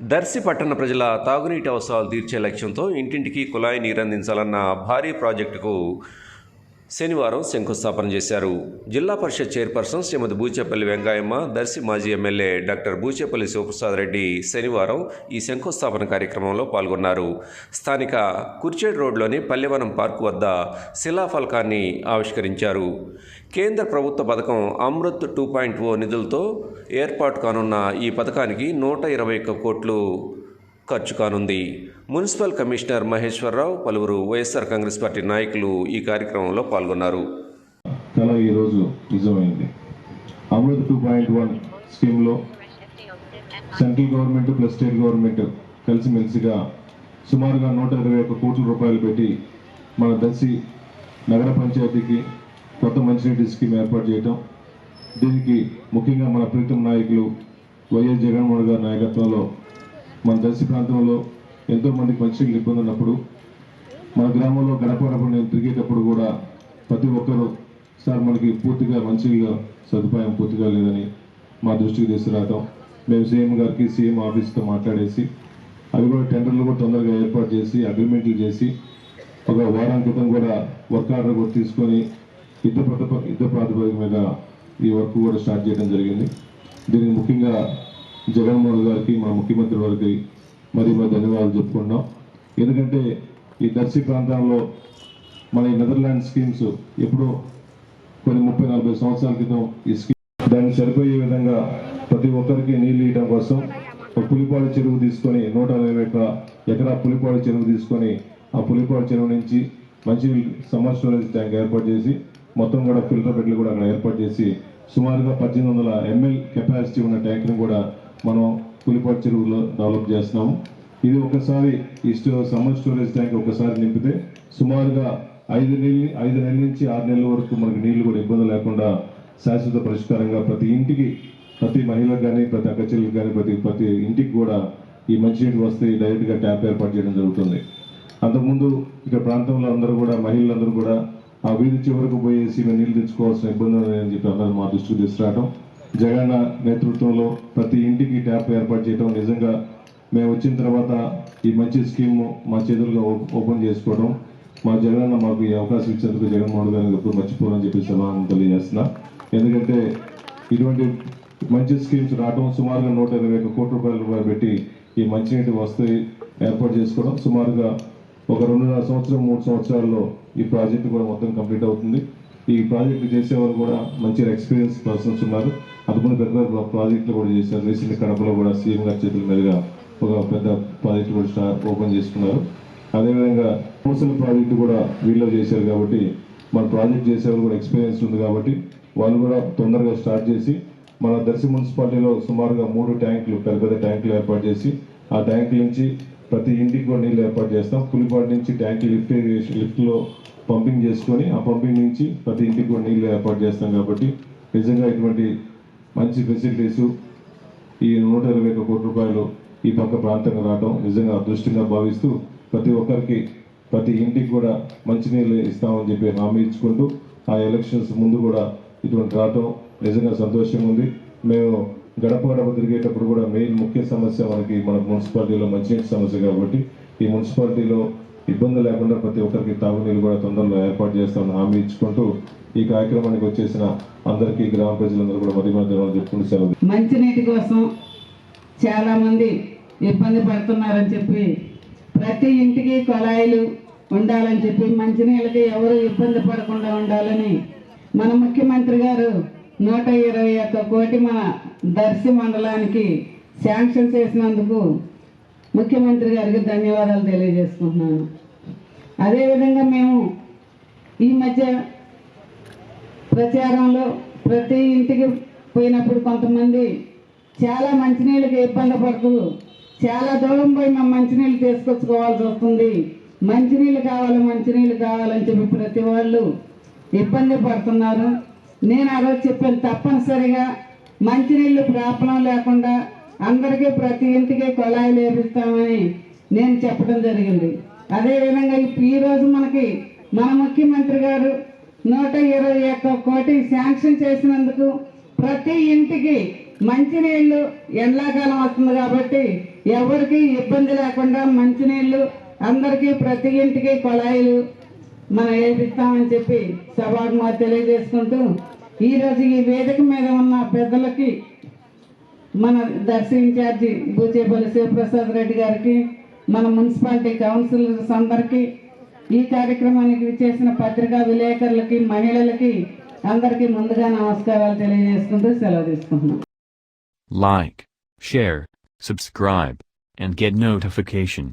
Darsi పట్టణ ప్రజల తాగునీటి అవసరాలు తీర్చే లక్ష్యంతో ఇంటింటికి కుళాయి నీరు అందించాలన్న భారీ ప్రాజెక్టుకు శనివారం శంకుస్థాపన చేశారు. జిల్లా పరిషత్ చైర్పర్సన్ శ్రీమతి బూచేపల్లి వెంకాయమ్మ దర్శి మాజీ ఎమ్మెల్యే డాక్టర్ బూచేపల్లి శివప్రసాద్ రెడ్డి శనివారం ఈ శంకుస్థాపన కార్యక్రమంలో పాల్గొన్నారు. స్థానిక కుర్చేడ్ రోడ్లోని పల్లెవనం పార్కు వద్ద శిలాఫలకాన్ని ఆవిష్కరించారు. కేంద్ర ప్రభుత్వ పథకం అమృత్ టూ పాయింట్ ఓ నిధులతో ఏర్పాటు కానున్న ఈ పథకానికి నూట ఇరవై ఒక్క కోట్లు ఖర్చు కానుంది. మున్సిపల్ కమిషనర్ మహేశ్వరరావు పలువురు వైఎస్ఆర్ కాంగ్రెస్ పార్టీ నాయకులు ఈ కార్యక్రమంలో పాల్గొన్నారు. కళ ఈరోజు నిజమైంది. అమృత్ టూ పాయింట్ వన్ స్కీమ్లో central government plus state government కలిసిమెలిసిగా సుమారుగా నూట ఇరవై ఒక్క కోట్ల రూపాయలు పెట్టి మన దర్శి నగర పంచాయతీకి కొత్త మంచినీటి స్కీమ్ ఏర్పాటు చేయటం దీనికి ముఖ్యంగా మన ప్రీతం నాయకులు వైఎస్ జగన్మోహన్ గారి నాయకత్వంలో మన దర్శి ప్రాంతంలో ఎంతో మందికి మంచినీళ్ళు ఇబ్బంది ఉన్నప్పుడు మన గ్రామంలో గడప గడప నేను తిరిగేటప్పుడు కూడా ప్రతి ఒక్కరూ సార్ మనకి పూర్తిగా మంచిగా సదుపాయం పూర్తిగా లేదని మా దృష్టికి తీసుకురావటం. మేము సీఎం గారికి సీఎం ఆఫీస్తో మాట్లాడేసి అవి కూడా టెండర్లు కూడా తొందరగా ఏర్పాటు చేసి అగ్రిమెంట్లు చేసి ఒక వారం క్రితం కూడా వర్క్ ఆర్డర్ కూడా తీసుకొని యుద్ధ ప్రతిప యుద్ధ ప్రాతిపదిక మీద ఈ వర్క్ కూడా స్టార్ట్ చేయడం జరిగింది. దీనికి ముఖ్యంగా జగన్మోహన్ గారికి మా ముఖ్యమంత్రి వారికి మరి మరి ధన్యవాదాలు చెప్పుకుంటున్నాం. ఎందుకంటే ఈ దర్శి ప్రాంతంలో మన ఈ నెదర్లాండ్ స్కీమ్స్ ఎప్పుడో కొన్ని ముప్పై నలభై సంవత్సరాల క్రితం ఈ స్కీమ్ దాన్ని సరిపోయే విధంగా ప్రతి ఒక్కరికి నీళ్ళు ఇవ్వడం కోసం ఒక పులిపాడు చెరువు తీసుకొని నూట ఇరవై ఎకరా పులిపాడు చెరువు తీసుకొని ఆ పులిపాడు చెరువు నుంచి మంచి సమ్మర్ స్టోరేజ్ ట్యాంక్ ఏర్పాటు చేసి మొత్తం కూడా ఫిల్టర్ బెడ్లు కూడా అక్కడ ఏర్పాటు చేసి సుమారుగా పద్దెనిమిది వందల ఎంఎల్ కెపాసిటీ ఉన్న ట్యాంక్ను కూడా మనం పులిపాడు చెరువులో డెవలప్ చేస్తున్నాము. ఇది ఒకసారి ఈ స్టో సమ్మర్ స్టోరేజ్ ట్యాంక్ ఒకసారి నింపితే సుమారుగా ఐదు నెలలు ఐదు నెలల నుంచి ఆరు నెలల వరకు మనకి నీళ్ళు కూడా ఇబ్బంది లేకుండా శాశ్వత పరిష్కారంగా ప్రతి ఇంటికి ప్రతి మహిళకు కానీ ప్రతి అక్కచెల్లికి కానీ ప్రతి ప్రతి ఇంటికి కూడా ఈ మంచినీటి వస్తే డైరెక్ట్గా ట్యాప్ ఏర్పాటు చేయడం జరుగుతుంది. అంతకుముందు ఇక్కడ ప్రాంతంలో అందరూ కూడా మహిళలందరూ కూడా ఆ వీధి చివరకు పోయేసి మేము నీళ్ళు తెచ్చుకోవాల్సిన ఇబ్బంది అని చెప్పి అందరూ మా దృష్టికి తీసుకురావడం జగన్ నేతృత్వంలో ప్రతి ఇంటికి ట్యాప్ ఏర్పాటు చేయడం నిజంగా మేము వచ్చిన తర్వాత ఈ మంచి స్కీమ్ మా చేతులుగా ఓ- ఓపెన్ చేసుకోవడం మా జగనన్న మాకు ఈ అవకాశం ఇచ్చినందుకు జగన్మోహన్ గారిని ఎప్పుడు మర్చిపోరని చెప్పి సమానం తెలియజేస్తున్నా. ఎందుకంటే ఇటువంటి మంచి స్కీమ్స్ రావడం సుమారుగా నూట ఇరవై ఒక్క కోట్ల రూపాయల రూపాయలు పెట్టి ఈ మంచినీటి వసతి ఏర్పాటు చేసుకోవడం సుమారుగా ఒక రెండున్నర సంవత్సరం మూడు సంవత్సరాల్లో ఈ ప్రాజెక్టు కూడా మొత్తం కంప్లీట్ అవుతుంది. ఈ ప్రాజెక్ట్ చేసేవారు కూడా మంచి ఎక్స్పీరియన్స్ పర్సన్స్ ఉన్నారు. అందుకని పెద్ద పెద్ద ప్రాజెక్టులు కూడా చేశారు. రీసెంట్ కడపలో కూడా సీఎం గారి చేతుల మీదుగా ఒక పెద్ద ప్రాజెక్టు కూడా ఓపెన్ చేసుకున్నారు. అదేవిధంగా కోసల్ ప్రాజెక్టు కూడా వీళ్ళు చేశారు కాబట్టి మన ప్రాజెక్ట్ చేసేవారు కూడా ఎక్స్పీరియన్స్ ఉంది కాబట్టి వాళ్ళు కూడా తొందరగా స్టార్ట్ చేసి మన దర్శి మున్సిపాలిటీలో సుమారుగా మూడు ట్యాంకులు పెద్ద పెద్ద ట్యాంకులు ఏర్పాటు చేసి ఆ ట్యాంకుల నుంచి ప్రతి ఇంటికి కూడా నీళ్ళు ఏర్పాటు చేస్తాం. పులిపాటి నుంచి ట్యాంకు లిఫ్ట్ లిఫ్ట్లో పంపింగ్ చేసుకొని ఆ పంపింగ్ నుంచి ప్రతి ఇంటికి కూడా నీళ్ళు ఏర్పాటు చేస్తాం కాబట్టి నిజంగా ఇటువంటి మంచి ఫెసిలిటీస్ ఈ నూట ఇరవై ఒక కోటి రూపాయలు ఈ పక్క ప్రాంతంగా రావడం నిజంగా అదృష్టంగా భావిస్తూ ప్రతి ఒక్కరికి ప్రతి ఇంటికి కూడా మంచినీళ్ళు ఇస్తామని చెప్పి హామీ ఇచ్చుకుంటూ ఆ ఎలక్షన్స్ ముందు కూడా ఇటువంటి రావటం నిజంగా సంతోషంగా ఉంది. మేము గడప గడప తిరిగేటప్పుడు కూడా మెయిన్ ముఖ్య సమస్య మనకి మన మున్సిపాలిటీలో మంచినీటి సమస్య కాబట్టి ఈ మున్సిపాలిటీలో ఇబ్బంది లేకుండా ప్రతి ఒక్కరికి తాగునీరు కూడా తొందరలో ఏర్పాటు చేస్తామని హామీ ఇచ్చుకుంటూ ఈ కార్యక్రమానికి వచ్చేసిన అందరికీ గ్రామ ప్రజలందరూ కూడా మరి మరి చెప్పుకుంటూ సెలవు మంచినీటి కోసం చాలామంది ఇబ్బంది పడుతున్నారని చెప్పి ప్రతి ఇంటికి కుళాయిలు ఉండాలని చెప్పి మంచినీళ్ళకి ఎవరు ఇబ్బంది పడకుండా ఉండాలని మన ముఖ్యమంత్రి గారు నూట ఇరవై ఒక్క కోటి మన దర్శి మండలానికి శాంక్షన్ చేసినందుకు ముఖ్యమంత్రి గారికి ధన్యవాదాలు తెలియజేసుకుంటున్నాను. అదేవిధంగా మేము ఈ మధ్య ప్రచారంలో ప్రతి ఇంటికి పోయినప్పుడు కొంతమంది చాలా మంచినీళ్ళకి ఇబ్బంది పడుతూ చాలా దూరం పోయి మేము మంచినీళ్ళు తీసుకొచ్చుకోవాల్సి వస్తుంది. మంచినీళ్ళు కావాలి మంచినీళ్ళు కావాలని చెప్పి ప్రతి వాళ్ళు ఇబ్బంది పడుతున్నారు. నేను ఆ రోజు చెప్పాను తప్పనిసరిగా మంచినీళ్ళు ప్రాబ్లం లేకుండా అందరికీ ప్రతి ఇంటికి కుళాయిలు వేపిస్తామని నేను చెప్పడం జరిగింది. అదేవిధంగా ఇప్పుడు ఈ రోజు మనకి మన ముఖ్యమంత్రి గారు నూట ఇరవై ఒక్క కోటి శాంక్షన్ చేసినందుకు ప్రతి ఇంటికి మంచినీళ్ళు ఎండాకాలం వస్తుంది కాబట్టి ఎవరికి ఇబ్బంది లేకుండా మంచినీళ్ళు అందరికీ ప్రతి ఇంటికి కుళాయిలు మనం వేపిస్తామని చెప్పి సభాత్మ తెలియజేసుకుంటూ ఈ రోజు ఈ వేదిక మీద ఉన్న పెద్దలకి మన దర్శి ఇన్ఛార్జి బూచేపల్లి శివప్రసాద్ రెడ్డి గారికి మన మున్సిపాలిటీ కౌన్సిలర్స్ అందరికీ ఈ కార్యక్రమానికి చేసిన పత్రికా విలేకరులకి మహిళలకి అందరికీ ముందుగా నమస్కారాలు తెలియజేసుకుంటూ సెలవు తీసుకుంటున్నాం. Like share subscribe and get notification